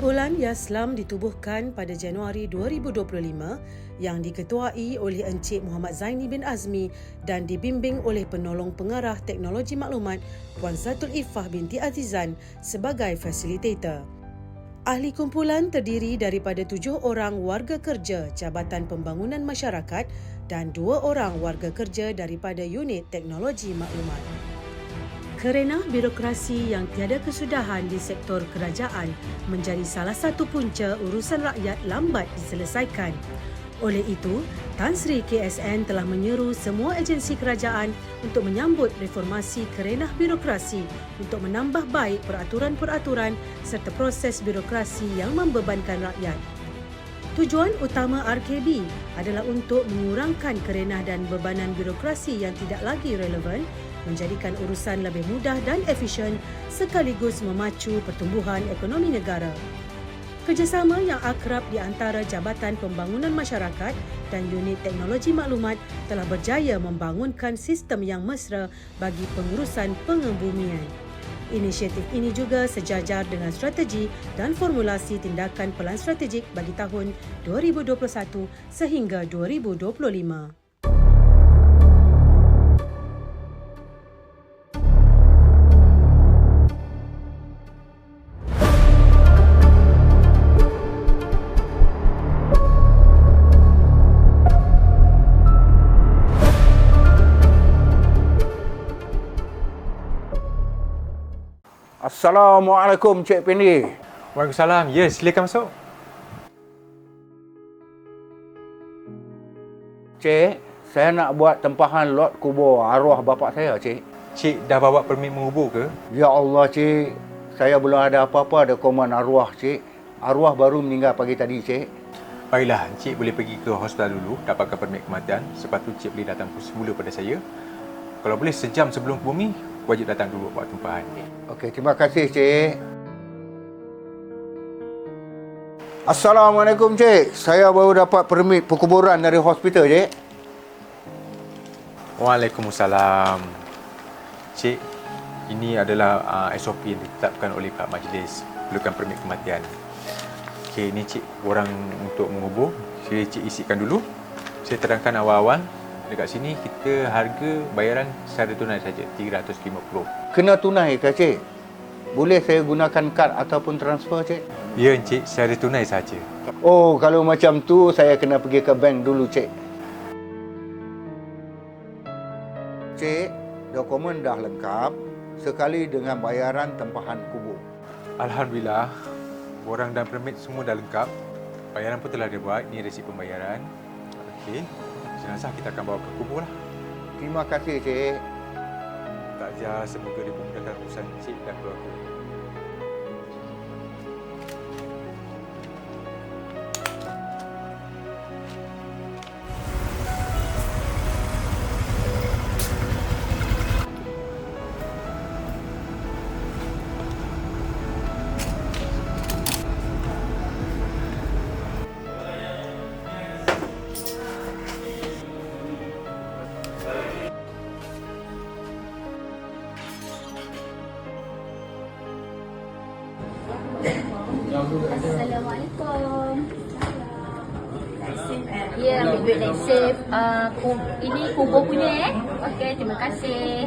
Kumpulan Yaslam ditubuhkan pada Januari 2025 yang diketuai oleh Encik Muhammad Zaini bin Azmi dan dibimbing oleh penolong pengarah teknologi maklumat Puan Zatul Ifah binti Azizan sebagai fasilitator. Ahli kumpulan terdiri daripada tujuh orang warga kerja Jabatan Pembangunan Masyarakat dan dua orang warga kerja daripada Unit Teknologi Maklumat. Kerenah birokrasi yang tiada kesudahan di sektor kerajaan menjadi salah satu punca urusan rakyat lambat diselesaikan. Oleh itu, Tan Sri KSN telah menyeru semua agensi kerajaan untuk menyambut reformasi kerenah birokrasi untuk menambah baik peraturan-peraturan serta proses birokrasi yang membebankan rakyat. Tujuan utama RKB adalah untuk mengurangkan kerenah dan bebanan birokrasi yang tidak lagi relevan menjadikan urusan lebih mudah dan efisien sekaligus memacu pertumbuhan ekonomi negara. Kerjasama yang akrab di antara Jabatan Pembangunan Masyarakat dan Unit Teknologi Maklumat telah berjaya membangunkan sistem yang mesra bagi pengurusan pengembumian. Inisiatif ini juga sejajar dengan strategi dan formulasi tindakan pelan strategik bagi tahun 2021 sehingga 2025. Assalamualaikum Cik Pendi. Waalaikumsalam. Ya, silakan masuk. Cik, saya nak buat tempahan lot kubur arwah bapa saya, Cik. Cik dah bawa permit mengubur ke? Ya Allah, Cik. Saya belum ada apa-apa dokumen arwah, Cik. Arwah baru meninggal pagi tadi, Cik. Baiklah, Cik boleh pergi ke hospital dulu, dapatkan permit kematian. Lepas tu Cik boleh datang semula pada saya. Kalau boleh sejam sebelum bumi, wajib datang dulu buat tempahan. Okey, terima kasih, Cik. Assalamualaikum, Cik. Saya baru dapat permit perkuburan dari hospital, Cik. Waalaikumsalam. Cik, ini adalah uh, SOP yang ditetapkan oleh Pak Majlis perlukan permit kematian. Okey, ini cik orang untuk mengubur. Saya cik isikan dulu. Saya terangkan awal-awal dekat sini kita harga bayaran secara tunai saja 350. Kena tunai ke, Cik? Boleh saya gunakan kad ataupun transfer, Cik? Ya encik, secara tunai saja. Oh, kalau macam tu saya kena pergi ke bank dulu, Cik. Cik, dokumen dah lengkap sekali dengan bayaran tempahan kubur. Alhamdulillah, borang dan permit semua dah lengkap. Bayaran pun telah dibuat. Ini resip pembayaran. Okey. Jenazah kita akan bawa ke kubur lah. Terima kasih, Cik. Takziah semoga dimudahkan urusan cik dan keluarga. Assalamualaikum. Ya, ambil duit dan save. Uh, ini kubur punya eh. Okey, terima kasih.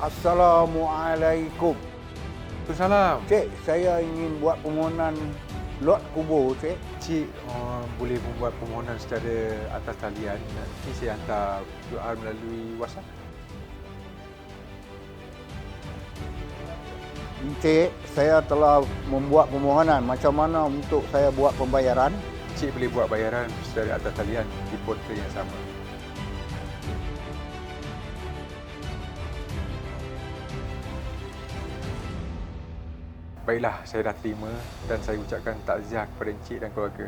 Assalamualaikum. Assalamualaikum. Cik, saya ingin buat permohonan lot kubur, Cik. Cik uh, boleh membuat permohonan secara atas talian. Nanti saya hantar QR melalui WhatsApp. Cik, saya telah membuat permohonan. Macam mana untuk saya buat pembayaran? Cik boleh buat bayaran secara atas talian di portal yang sama. Baiklah, saya dah terima dan saya ucapkan takziah kepada Encik dan keluarga.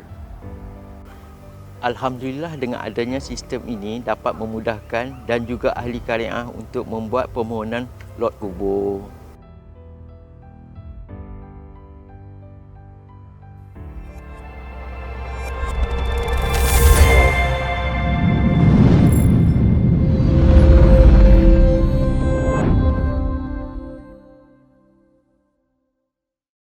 Alhamdulillah dengan adanya sistem ini dapat memudahkan dan juga ahli karyah untuk membuat permohonan lot kubur.